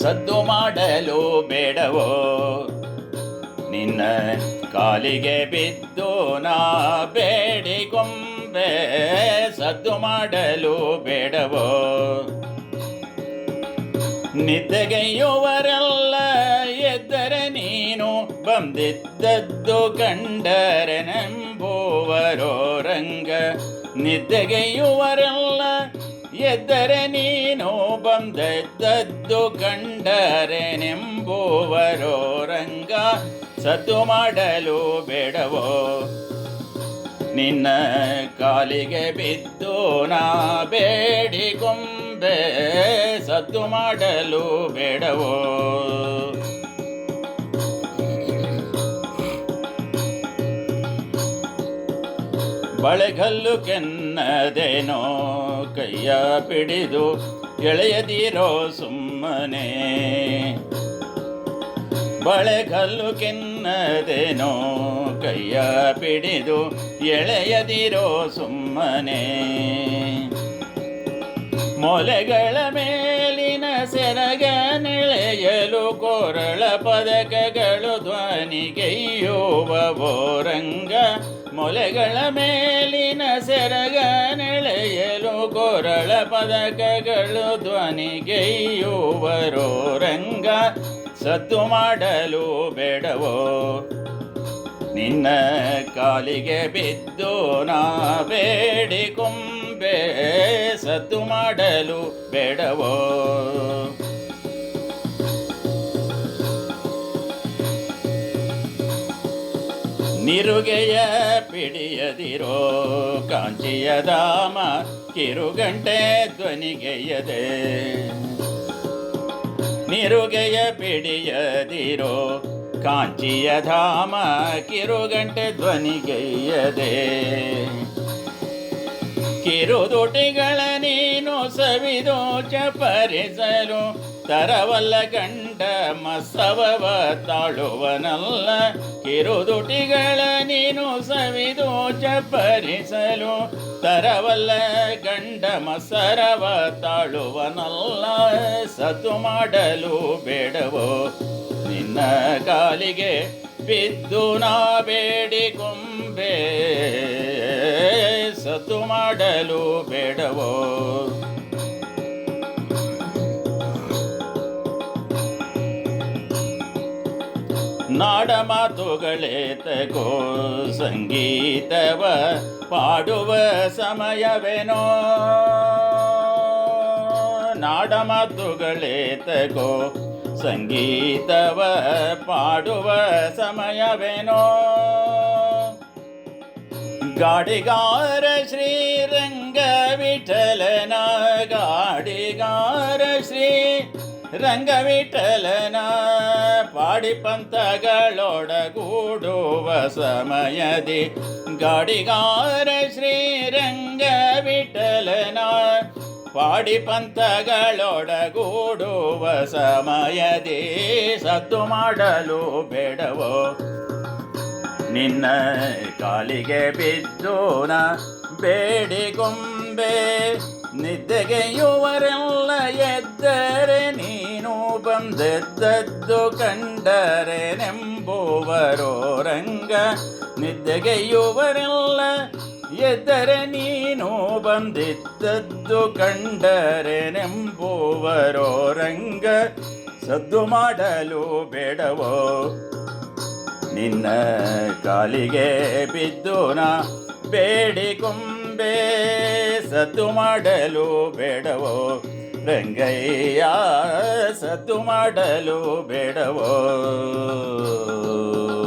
ಸದ್ದು ಮಾಡಲು ಬೇಡವೋ? ನಿನ್ನ ಕಾಲಿಗೆ ಬಿದ್ದು ನಾ ಬೇಡಿಕೊಂಬೆ ಸದ್ದು ಮಾಡಲು ಬೇಡವೋ? ನಿದ್ದೆಗೆಯುವರೆಲ್ಲ ಎದ್ದರೆ ನೀನು ಬಂದಿದ್ದದ್ದು ಕಂಡರೆ ನಂಬುವರೋ ರಂಗ. ನಿದ್ದೆಗೆಯುವರೆಲ್ಲ ಎದ್ದರೆ ನೀನು ಬಂದದ್ದದ್ದು ಕಂಡರೆ ನೆಂಬುವರೋ ರಂಗ ಸದ್ದು ಮಾಡಲು ಬೇಡವೋ? ನಿನ್ನ ಕಾಲಿಗೆ ಬಿದ್ದು ನಾ ಬೇಡಿ ಬೇಡಿಕೊಂಬೆ ಸದ್ದು ಮಾಡಲು ಬೇಡವೋ? ಬಳೆಗಲ್ಲು ಕೆನ್ನದೇನೋ ಕೈಯ ಪಿಡಿದು ಎಳೆಯದಿರೋ ಸುಮ್ಮನೆ. ಬಳೆಗಲ್ಲು ಕಿನ್ನದೇನೋ ಕೈಯ ಪಿಡಿದು ಎಳೆಯದಿರೋ ಸುಮ್ಮನೆ. ಮೊಲೆಗಳ ಮೇಲಿನ ಸೆರಗ ನೆಳೆಯಲು ಕೊರಳ ಪದಕಗಳು ಧ್ವನಿಗೆಯ್ಯುವವೋ ರಂಗ ಮೊಲೆಗಳ ಮೇಲಿನ ಸೆರಗ ನೆಳೆಯಲು ಕೊರಳ ಪದಕಗಳು ಧ್ವನಿಗೆಯ್ಯುವರೋ ರಂಗ ಸದ್ದು ಮಾಡಲು ಬೇಡವೋ? ನಿನ್ನ ಕಾಲಿಗೆ ಬಿದ್ದು ನಾ ಬೇಡಿಕೊಂಬೆ ಸದ್ದು ಮಾಡಲು ಬೇಡವೋ? ನಿರುಗೆಯ ಪಿಡಿಯದಿರೋ ಕಾಂಚಿಯ ಧಾಮ ಕಿರುಗಂಟೆ ಧ್ವನಿಗೆಯದೆ. ನಿರುಗೆಯ ಪಿಡಿಯದಿರೋ ಕಾಂಚಿಯ ಧಾಮ ಕಿರುಗಂಟೆ ಧ್ವನಿಗೆಯ್ಯದೆ ಕಿರುದುಟಿಗಳ ನೀನು ಸವಿದು ಚಪರಿಸಲು ತರವಲ್ಲ ಗಂಡ ಮಸವವ ತಾಳುವನಲ್ಲ. ಕಿರುದುಟಿಗಳ ನೀನು ಸವಿದು ಚಪರಿಸಲು ತರವಲ್ಲ ಗಂಡ ಮಸರವ ತಾಳುವನಲ್ಲ. ಸತು ಮಾಡಲು ಬೇಡವೋ ನಿನ್ನ ಕಾಲಿಗೆ ಬಿದ್ದು ನಾ ಬೇಡಿಕೊಂಬೆ ಸತು ಮಾಡಲು ಬೇಡವೋ? ನಾಡ ಮಾತುಗಳೇ ತಗೋ ಸಂಗೀತವ ಪಾಡುವ ಸಮಯವೇನೋ? ನಾಡ ಮಾತುಗಳೇ ತಗೋ ಸಂಗೀತವ ಪಾಡುವ ಸಮಯವೇನೋ? ಗಾಡಿಗಾರ ಶ್ರೀರಂಗ ವಿಠಲನ ಗಾಡಿಗಾರ ಶ್ರೀ ರಂಗ ವಿಠಲನ ಪಾಡಿ ಪಂಥಗಳೊಡಗೂಡುವ ಸಮಯದಿ ಗಾಡಿಗಾರ ಶ್ರೀರಂಗ ವಿಠಲನ ಪಾಡಿ ಪಂಥಗಳೊಡಗೂಡುವ ಸಮಯದಿ ಸದ್ದು ಮಾಡಲು ಬೇಡವೋ ನಿನ್ನ ಕಾಲಿಗೆ ಬಿದ್ದೋಣ ನ ಬೇಡಿಕೊಂಬೆ ನಿದ್ದೆಗೆಯುವರೆಲ್ಲ ಎದ್ದರೆ ನೀನು ಬಂದೆದ್ದದ್ದು ಕಂಡರೆ ನೆಂಬುವರೋ ರಂಗ. ನಿದ್ದೆಗೆಯುವರೆಲ್ಲ ಎದ್ದರೆ ನೀನು ಬಂದಿದ್ದದ್ದು ಕಂಡರೆ ನೆಂಬುವರೋ ರಂಗ. ಸದ್ದು ಮಾಡಲು ಬೇಡವೋ? ನಿನ್ನ ಕಾಲಿಗೆ ಬಿದ್ದು ನಾ ಬೇಡಿಕೊಂಬೆ ಸದ್ದು ಮಾಡಲು ಬೇಡವೋ ರಂಗಯ್ಯ ಸದ್ದು ಮಾಡಲು ಬೇಡವೋ?